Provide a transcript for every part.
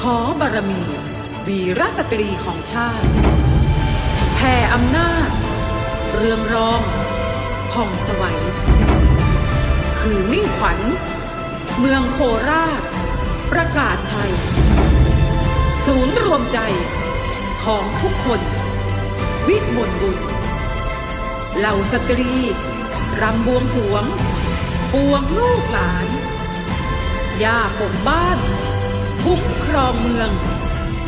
ขอบารมี วีรสตรีของชาติแผ่อำนาจ เรืองรองผ่องสวัยคือมิ่งขวัญ เมืองโคราช ประกาศชัย ศูนย์รวมใจของทุกคน วิมลบุญเหล่าสตรี รำบวงสวง ปวงลูกหลานย่าผมบ้าน คุ้มครองเมือง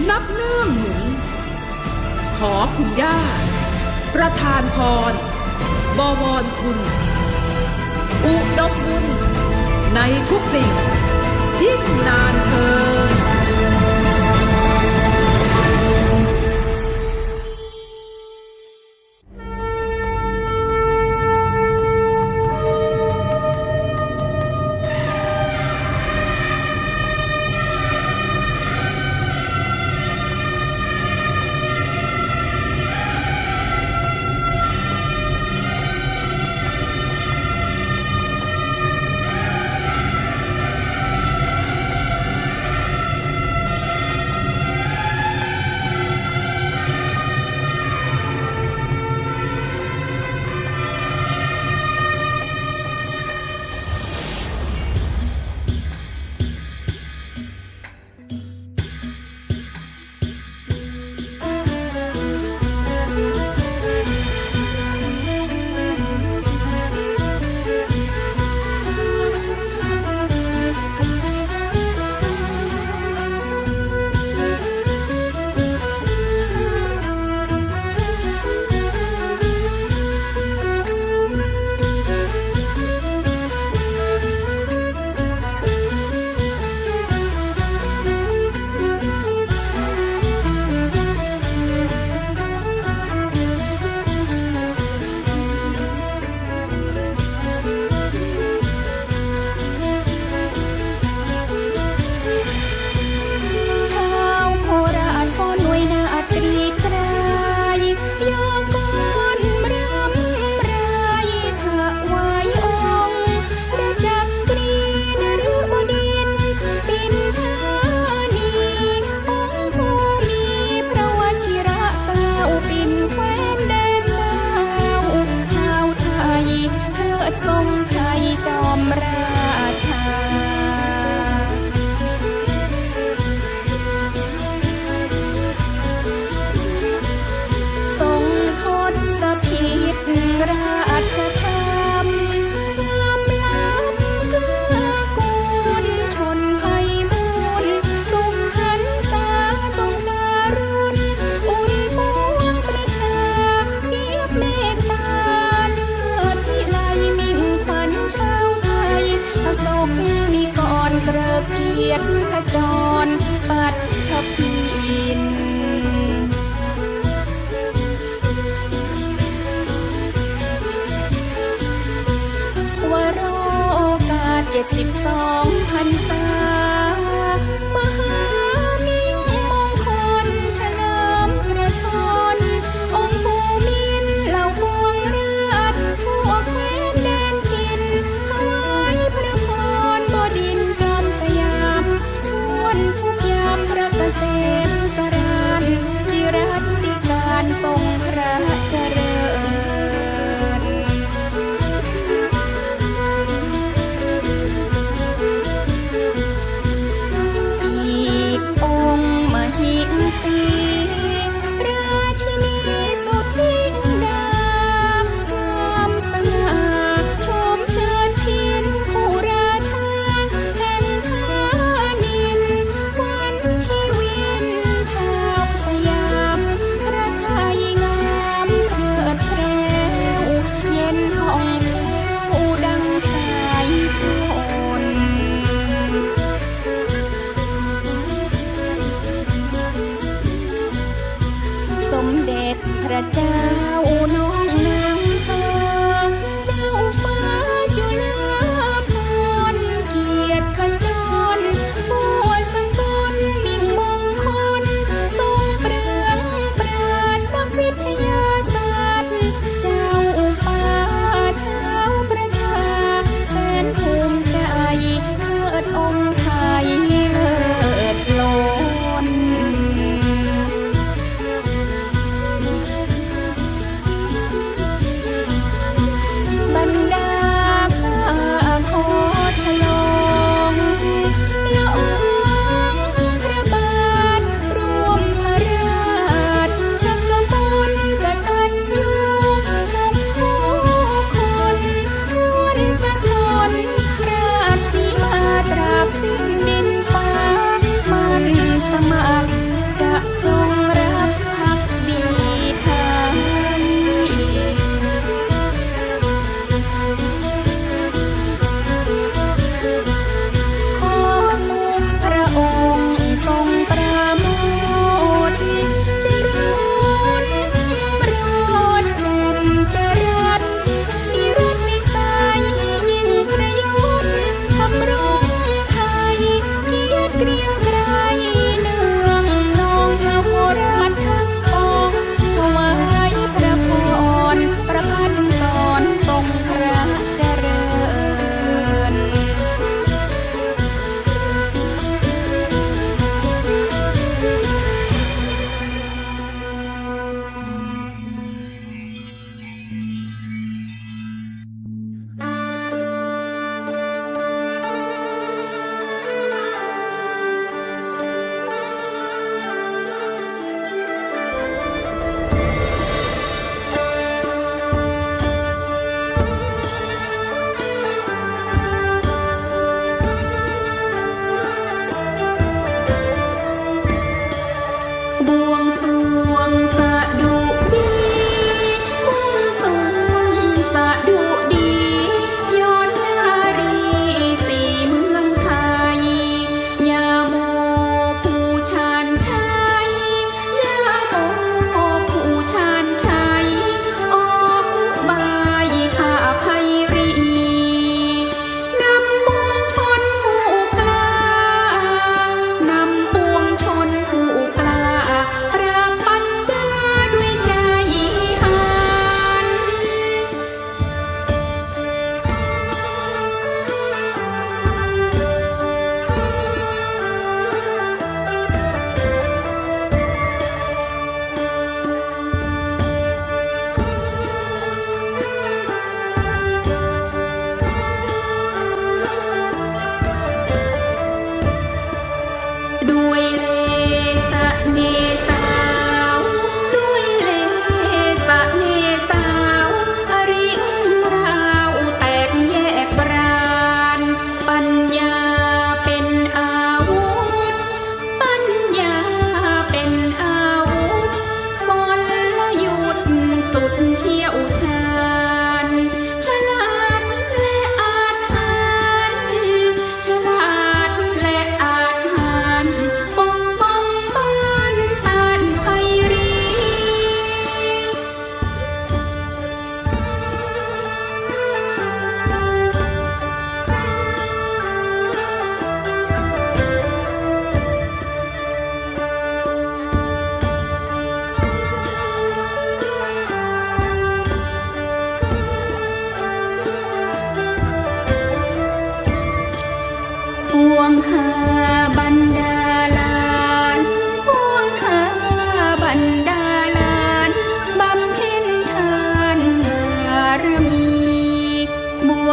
นับเนื่องหนุนขอคุณย่า ประธานพร บวรคุณ อุดมบุญในทุกสิ่งยิ่งนานเทิน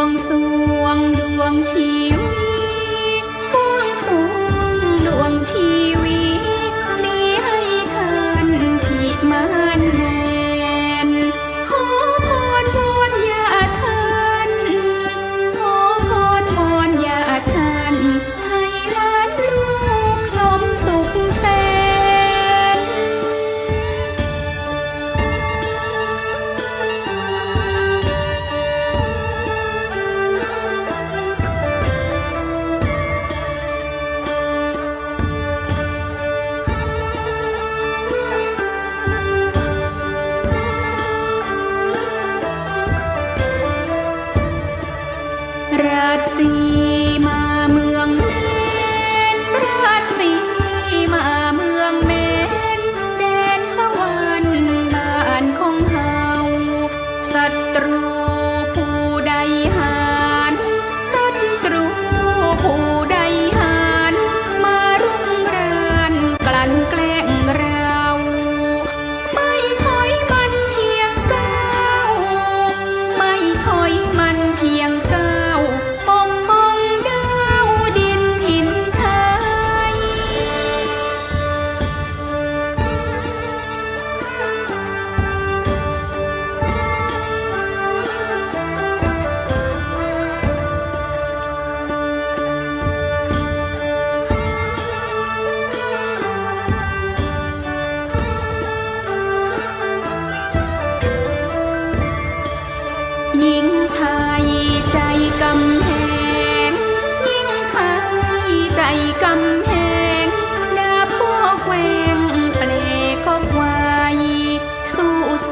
วงสวงดวงชีวิต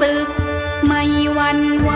ศึกไม่วันว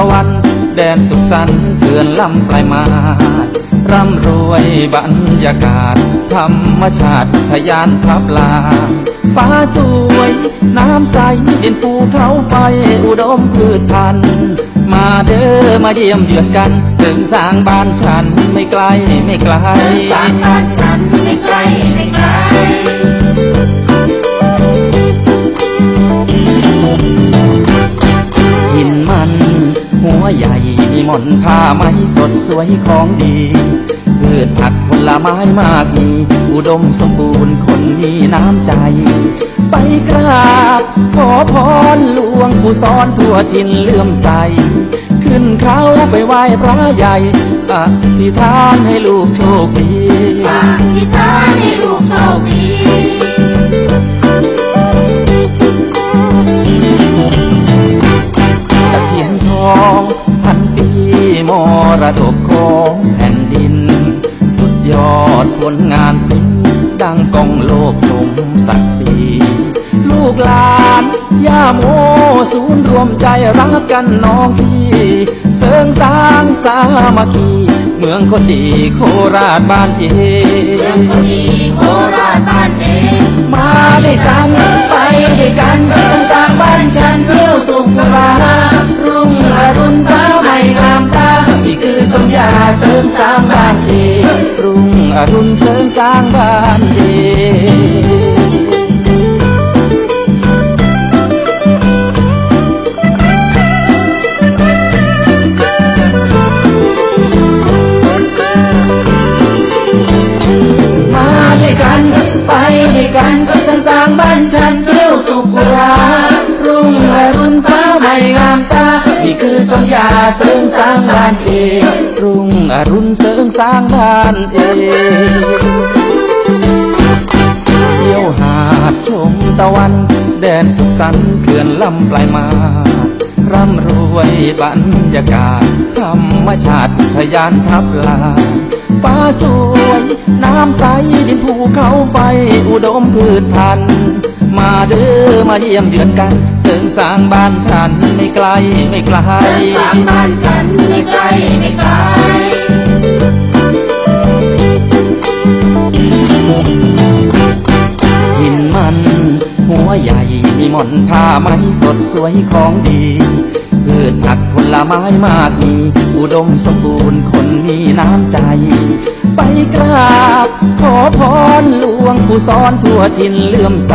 ะวัน แดนสุขสันต์เกือนลำปลายมาร่ำรวยบรรยากาศ ธรรมชาติทยานทับลาฟ้าสวย น้ำใสดินภูเขาไฟอุดมพืชพันธุ์มาเด้อมาเยี่ยมเยือนกันถึงสร้างบ้านฉันไม่ไกลไม่ไกลสร้างบ้านฉันไม่ไกลไม่ไกลหินมัน หัวใหญ่มีหมอนผ้าไหมสดสวยของดีพืชผักผลไม้มากมีอุดมสมบูรณ์คนมีน้ำใจ ไปกราบขอพรหลวงปู่สอนทั่วทินเลื่อมใส ขึ้นเขาไปไหว้พระใหญ่อธิษฐานให้ลูกโชคดีอธิษฐานให้ลูกโชคดี องพันปีมรดกของแผ่นดิน สุดยอดผลงานศิลป์ดังกองโลกสมศักดิ์ศรีลูกหลานย่าโมศูนย์รวมใจรักกันน้องพี่ เสริงสร้างสามัคคี เมืองคนดีโคราชบ้านเอเรื่องคนดีโคราชบ้านเองมาด้วยกันไปด้วยกันต่างๆบ้านฉันเที่ยวสุขลารุ่งอรุณฟ้าไม่งามตานี่คือสมญาเสริมสร้างบ้านเอรุ่งอรุณเสริมสร้างบ้านเอม ด้วยกันสร้างบ้านฉันเที่ยวสุขลารุ่งอรุณฟ้าไม่งามตานี่คือสัญญาเสริมสร้างบ้านเองรุ่งอรุณเสริมสร้างบ้านเองเที่ยวหาดชมตะวัน แดนสุขสันต์เขื่อนลำปลายมาร่ำรวยบรรยากาศธรรมชาติทยานทับลา ฟ้าสวย น้ำใสดินภูเขาไฟอุดมพืชพันธุ์มาเด้อมาเยี่ยมเยือนกันเสริมสร้างบ้านฉันไม่ไกลไม่ไกลสร้างบ้านฉันไม่ไกลไม่ไกลหินมัน หัวใหญ่มีหม่อนผ้าไหมสดสวยของดี พืชผักผลไม้มากมี อุดมสมบูรณ์คนมีน้ำใจ ไปกราบขอพรหลวงปู่สอนทั่วทินเลื่อมใส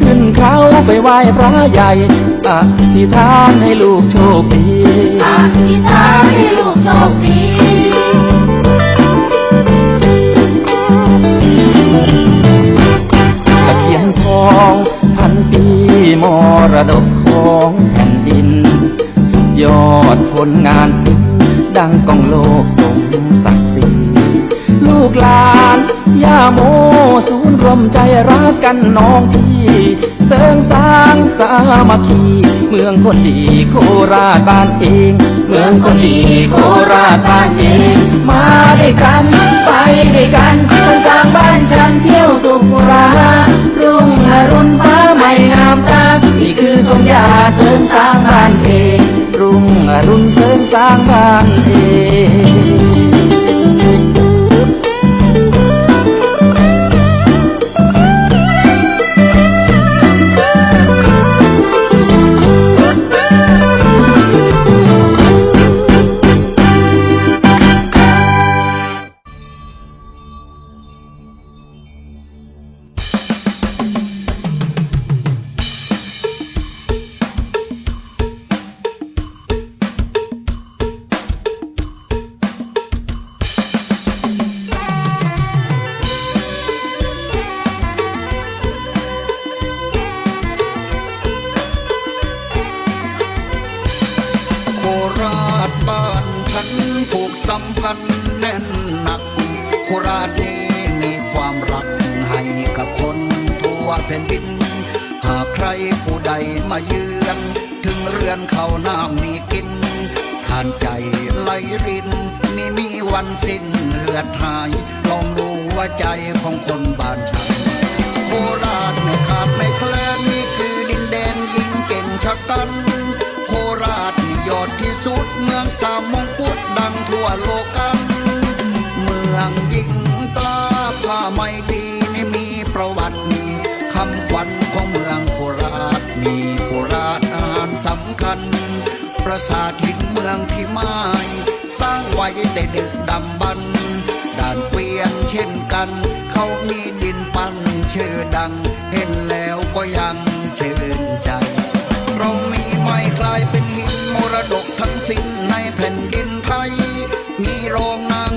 ขึ้นเขาไปไหว้พระใหญ่อธิษฐานให้ลูกโชคดีอธิษฐานให้ลูกโชคดีตะเคียนทอง ลงานศิลป์ดังกองโลกสมศักดิ์ศรีลูกหลานย่าโมศูนย์รวมใจรักกันน้องพี่เสริงสร้างสามัคคีเมืองคนดีโคราชบ้านเอง เมืองคนดีโคราชบ้านเอง มาด้วยกันไปด้วยกันต่างบ้านฉันเที่ยวสุขรารุ่งอรุณฟ้าไม่งามตานี่คือสมญาเสริมสร้างบ้านเอง รุ่งอรุณเสริมสร้างบ้านเอง โลกัน เมืองยิ่งตาผ้าไม่ดีนี่มีประวัติคำขวัญของเมืองโคราชมีโคราชอาหารสำคัญ ประสาทหินเมืองพิมายสร้างไว้ได้ดึกดำบรรด่านเกวียนเช่นกัน เขามีดินปั้นชื่อดัง เห็นแล้วก็ยังชื่นใจเรามีไม้กลายเป็น โรงนา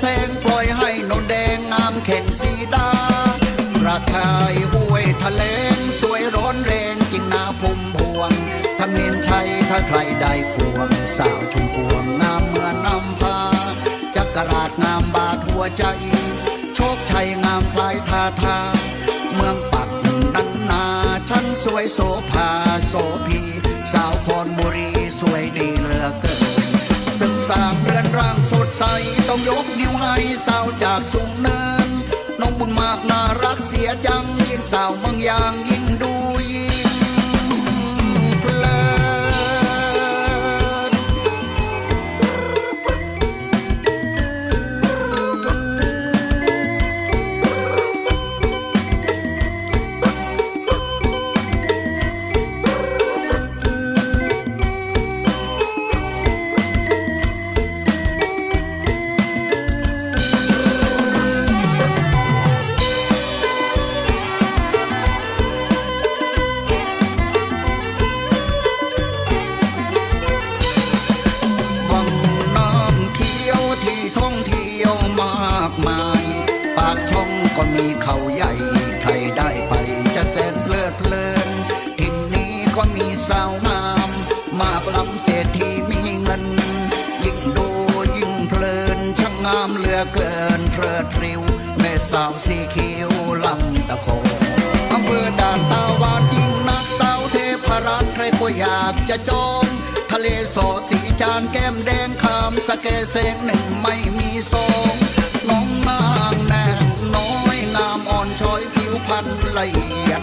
แซงปล่อยให้นนแดงงามแข่งสีดาราคายห้วยทะเลงสวยร้อนแรงจริงนาพุ่มพวงถ้ามินชัยถ้าใครได้ควงสาวชุมพวงงามเหมือนนำพาจักรราชงามบาดหัวใจ โชคชัยงามคลายทาทา เมืองปักนันนาช่างสวยโสภ กนิ้วให้สาวจากสูงเนิน น้องบุญมากน่ารักเสียจังยิ่งสาวเมืองยาง ก็อยากจะจองทะเลโสสีจานแก้มแดงคำสะเกเสงหนึ่งไม่มีสองน้องนางแนงน้อยงามอ่อนช้อยผิวพรรณละเอียด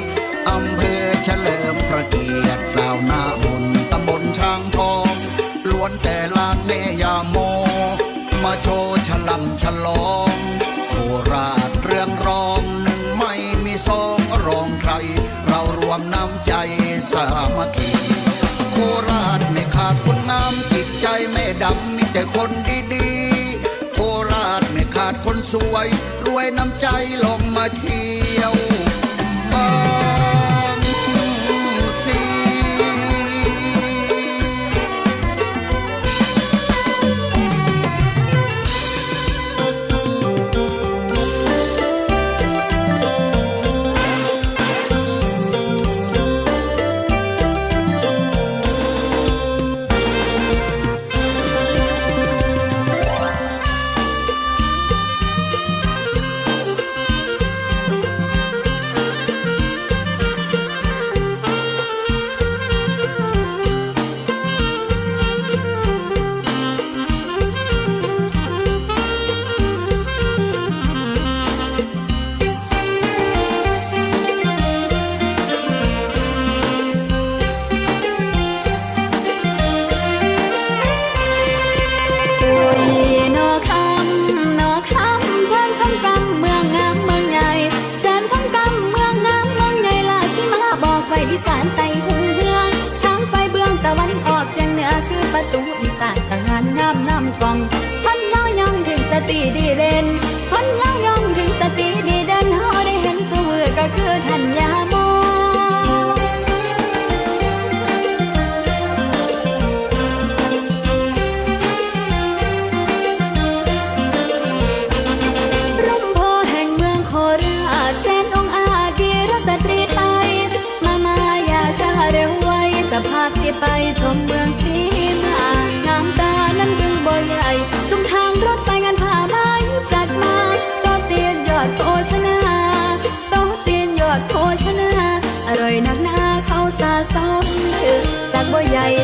อำเภอเฉลิมพระเกียรติสาวนาบนตำบลช้างทองล้วนแต่ลานแม่ยาโม มาโชว์ฉลำฉลอง วมน้ำใจสามัคคีโคราชไม่ขาดคนงามจิตใจไม่ดำมีแต่คนดีๆ โคราชไม่ขาดคนสวย รวยน้ำใจลงมาเที่ยว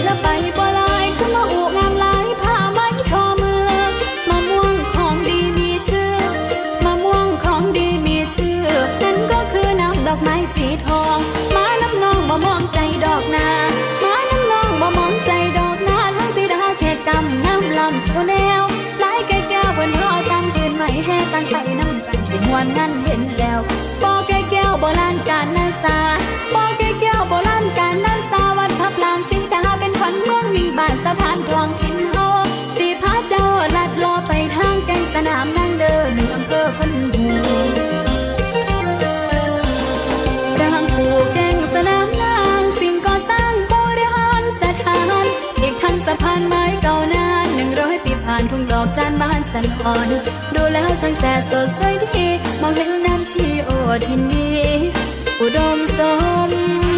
แล้วไปบ่ลายคือมาอูงามหลายผ้าไหมทอเมืองมะม่วงของดีมีชื่อมะม่วงของดีมีชื่อ นั่นก็คือน้ำดอกไม้สีทองมาน้ำนองบ่มองใจดอกนามาน้ำนองบ่มองใจดอกนาทั้งสีดาเขตกำน้ำลำสุแนวลายแก่แก้วบนรอตั้งคืนใหม่แห่ตั้งใจน้ำกันสิมวนนั่นเห็นแล้วปอแก่แก้วโบราณการนาสาปอแกะพานคลองกินเฮสีพาเจ้าลัดลอไปทางแก่งสนามนั่งเดินหนึ่งอเภอพันหูร่างผูกแก่งสนามนางสิ่งก่อสร้างโบรารสถาน อีกทั้งสะพานไม้เก่านานหนึ่งร้อยปีผ่านทุ่งดอกจานบ้านสันอ่อน ดูแล้วช่างแสสดใสดีมองเห็นน้ำชีโอทินนี้อุดมสม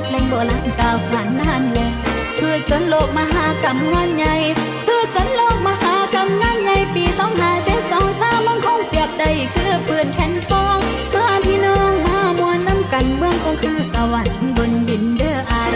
ดแหล่งโบราณเก่าวผ่านนานเลยคือสนโลกมหากรรมงานใหญ่คือสนโลกมหากรรมงานใหญ่ปีสองห้าเจ็ดสองชามังคงเปรียบได้คือปืนแผ่นฟองมาพี่น้องมามวนน้ำกันเมืองคงคือสวรรค์บนดินเด้ออา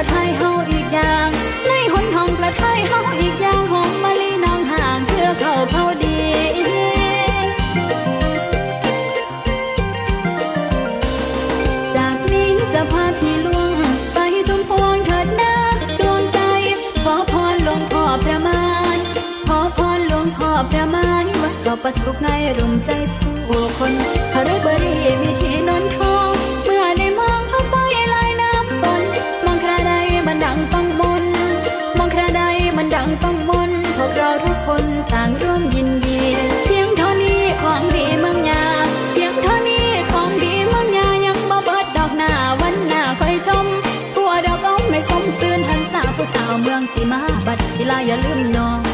ระไทยเฮาอีกอย่าง ในหนห้องประไทยเฮาอีกอย่างหอมมะลินางห่างเพื่อเขาเผาดีจากนี้จะพาพี่ลวง ไปชมพวงเถิดนะดวงใจ ขอพรหลวงพ่อประมาณ ขอพรหลวงพ่อประมาณวัดก็ประสบไงรุมใจผู้คนฮาริบรีมีที่นนทอง เราทุกคนต่างร่วมยินดี เพียงเท่านี้ของดีเมืองยา เพียงเท่านี้ของดีเมืองยายังบ่เบิดดอกหน้าวันหน้าคอยชมกัวดอกอ้อมไม่สมซื่นทันสาวผู้สาวเมืองสีมาบัดเวลาอย่าลืมน้อง